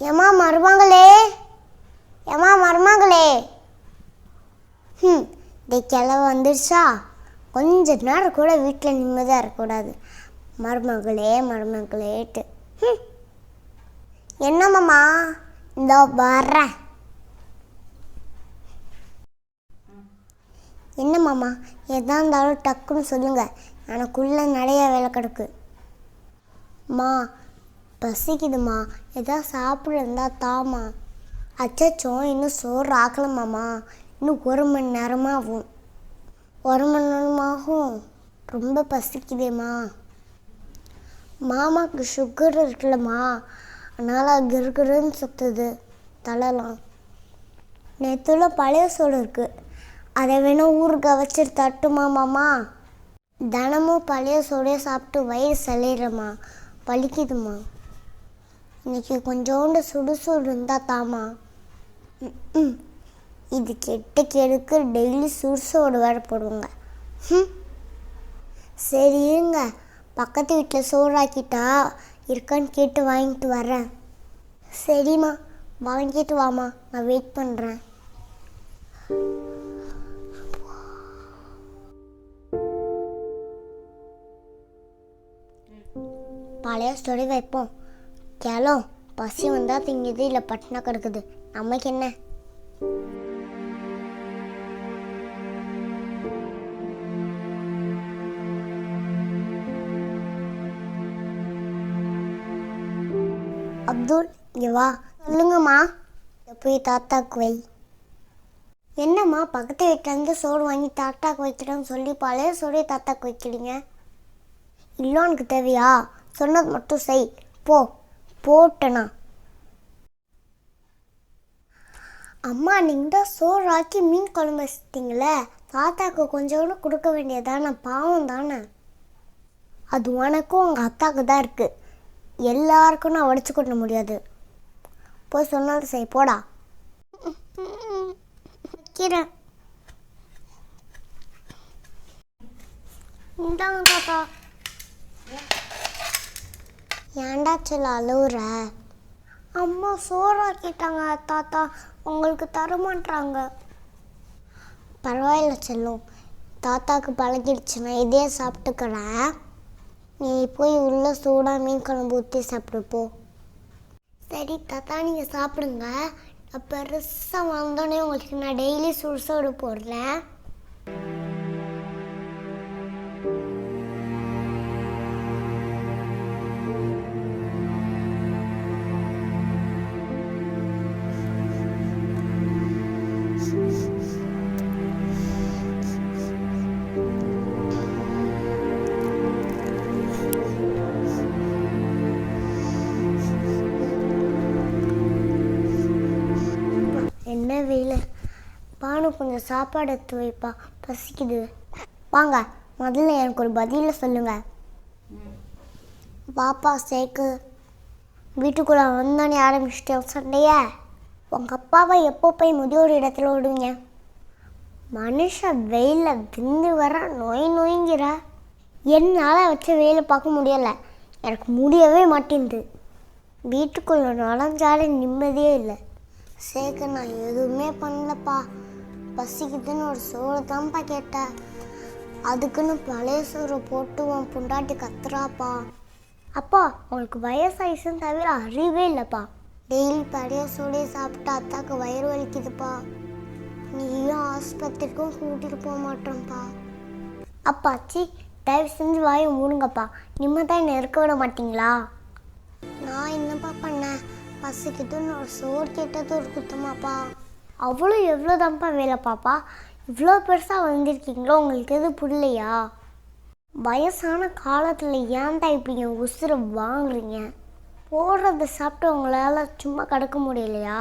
ஏமா மருமகளே? ஏமா மருமகளே? ம் இந்த கிளவு வந்துருச்சா? கொஞ்ச நேரம் கூட வீட்டில் நிம்மதியாக இருக்கக்கூடாது. மருமகளே மருமகளேட்டு ம் என்னம்மாம்மா இந்த வர்றேன். மாமா? எதா இருந்தாலும் டக்குன்னு சொல்லுங்கள் எனக்குள்ளே நிறைய வேலை கிடக்கு. மா பசிக்குதுமா. எதா சாப்பிட தாமா அச்சச்சோ இன்னும் சோறு ஆக்கலமாம்மா இன்னும் ஒரு மணி நேரமாகும் ஒரு மணி நேரமாகும். ரொம்ப பசிக்குதேம்மா. மாமாவுக்கு சுகர் இருக்குல்லம்மா. அதனால் கிருகிருன்னு சுற்றுது தலைலாம். நேற்றுல பழைய சோறு இருக்குது அதை வேணால் ஊருக்கு வச்சுட்டு தட்டுமா மாமா? தினமும் பழைய சோறே சாப்பிட்டு வயிறு சளிடுறம்மா பழிக்குதுமா இன்னைக்கு கொஞ்சோண்டு சுடுசூடு இருந்தால் தாமா ம் இது கெட்ட கெடுக்கு டெய்லி சுடுசோடு வேற போடுவாங்க. ம். சரி இருங்க. பக்கத்து வீட்டில் சோறாக்கிட்டா இருக்கான்னு கேட்டு வாங்கிட்டு வரேன். சரிம்மா. வாங்கிட்டு வாம்மா. நான் வெயிட் பண்ணுறேன் பழைய ஸ்டோரி வைப்போம். கேளோ பசி வந்தால் திங்குது இல்லை பட்டினா கிடக்குது. நமக்கு என்ன? அப்துல் இங்கே வா. சொல்லுங்கம்மா. போய் தாத்தாக்கு வை. என்னம்மா பக்கத்து வீட்டிலேருந்து சோறு வாங்கி தாத்தாக்கு வைக்கிறேன்னு சொல்லி பழைய சோறே தாத்தாக்கு வைக்கிறீங்க? இல்லை உனக்கு தேவையா சொன்னது மட்டும் செய். போ. போட்டனா? அம்மா நீங்கள் தான் சோறாக்கி மீன் குழம்பு வச்சிட்டிங்களே. தாத்தாக்கு கொஞ்சோண்டு கொடுக்க வேண்டியதானே பாவம் தானே. அது உனக்கும் உங்கள் அத்தாக்கு தான் இருக்குது எல்லாருக்கும் நான் உடச்சி கொட்ட முடியாது. போய் சொன்னது செய் போடா. வைக்கிறேன். இந்தாங்க தாத்தா. ஏன்டா சொல்ல அழுவுற? அம்மா சோறாக்கிட்டாங்க தாத்தா. உங்களுக்கு தரமாட்டாங்க பரவாயில்ல செல்லும். தாத்தாக்கு பழகிடுச்சுன்னா இதே சாப்பிட்டுக்கிறேன் நீ போய் உள்ள சூடாக மீன் குழம்பு ஊற்றி சாப்பிடுப்போ சரி தாத்தா நீங்கள் சாப்பிடுங்க. நான் பெருசாக வந்தோடனே உங்களுக்கு நான் டெய்லி சுடு சோடு போடுறேன் பானு கொஞ்சம் சாப்பாடு எடுத்து வைப்பா. பசிக்குது. வாங்க முதல்ல எனக்கு ஒரு பதில சொல்லுங்க. பாப்பா சேக்கு வீட்டுக்குள்ள வந்தோடனே ஆரம்பிச்சிட்டேன் சண்டைய. உங்கள் அப்பாவை எப்போ போய் முதியோர் இடத்துல விடுவீங்க? மனுஷன் வெயிலில் விந்து வர நோய் நோய்ங்கிற. என்னால் வச்சு வேலை பார்க்க முடியலை. எனக்கு முடியவே மாட்டேங்குது. வீட்டுக்குள்ளே நுழைஞ்சாலே நிம்மதியே இல்லை. சேக நான் எதுவுமே பண்ணலப்பா. பசிக்குதுன்னு ஒரு சோறு தான்ப்பா கேட்டேன் அதுக்குன்னு பழைய சோறு போட்டு உன் புண்டாட்டி கத்துறாப்பா. அப்பா உங்களுக்கு வயசாயிடுச்சுன்னு தவிர அறிவே இல்லைப்பா. டெய்லி பழைய சோடே சாப்பிட்டு அத்தாக்கு வயிறு வலிக்குதுப்பா. நீயும் ஆஸ்பத்திரிக்கும் கூட்டிகிட்டு போக மாட்டோம்ப்பா அப்பாச்சி தயவு செஞ்சு வாயை மூடுங்கப்பா. நிம்மதியாக என்னை இருக்க விட மாட்டீங்களா? நான் என்னப்பா பண்ணேன்? பசிக்குதுன்னு ஒரு சோறு கேட்டது ஒரு குத்தமாப்பா. அவ்வளோ எவ்வளோ தான்ப்பா வேலை பாப்பா? இவ்வளோ பெருசாக வந்திருக்கீங்களோ உங்களுக்கு எது புரியலையா? வயசான காலத்தில் ஏன்டா இப்படி என் உசுரை வாங்குறீங்க? போடுறத சாப்பிட்டு உங்களால் சும்மா கிடக்க முடியலையா?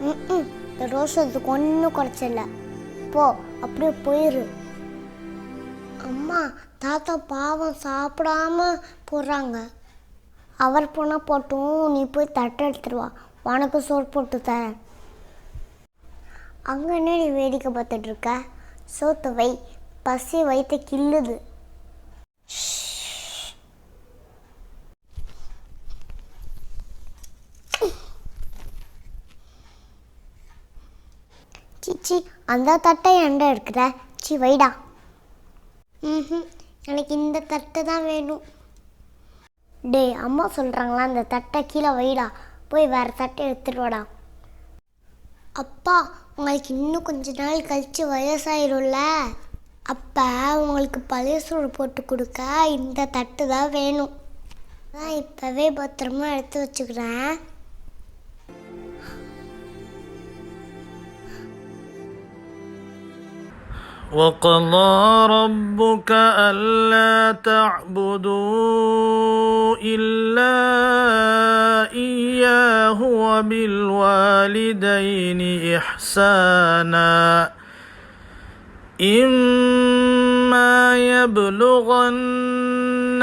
ரோஸ் அதுக்கு ரோஷத்துக்கு ஒன்றும் குறைச்சல. போ அப்படியே போயிரு. அம்மா தாத்தா பாவம் சாப்பிடாம போடுறாங்க அவர் போனால் போட்டும் நீ போய் தட்டை எடுத்துருவா உனக்கு சோறு போட்டு தரேன். அங்கே என்ன நீ வேடிக்கை பார்த்துட்ருக்க சோத்து வை பசி வயிற்ற கில்லுது சிச்சி அந்த தட்டை என்ட இருக்கிற சி வைடா. ம் எனக்கு இந்த தட்டு தான் வேணும். டேய் அம்மா சொல்கிறாங்களா அந்த தட்டை கீழே வைடா. போய் வேறு தட்டை எடுத்துடுவாடா அப்பா உங்களுக்கு இன்னும் கொஞ்ச நாள் கழித்து வயசாயிரும்ல. அப்போ உங்களுக்கு பழைய சோறு போட்டு கொடுக்க இந்த தட்டு தான் வேணும். நான் இப்போவே பத்திரமா எடுத்து வச்சுக்கிறேன். وقضى ربك ألا تعبدوا إلا إياه وبالوالدين إحسانا. إما يبلغن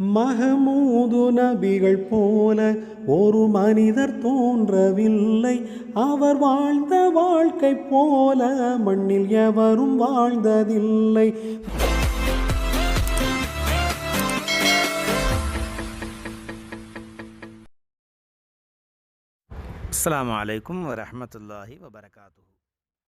மகமூது நபிகள் போல ஒரு மனிதர் தோன்றவில்லை. அவர் வாழ்ந்த வாழ்க்கை போல மண்ணில் எவரும் வாழ்ந்ததில்லை. அஸ்லாம் வலைக்கம் வரமத்துல்லாஹி வபரகாத்துஹு.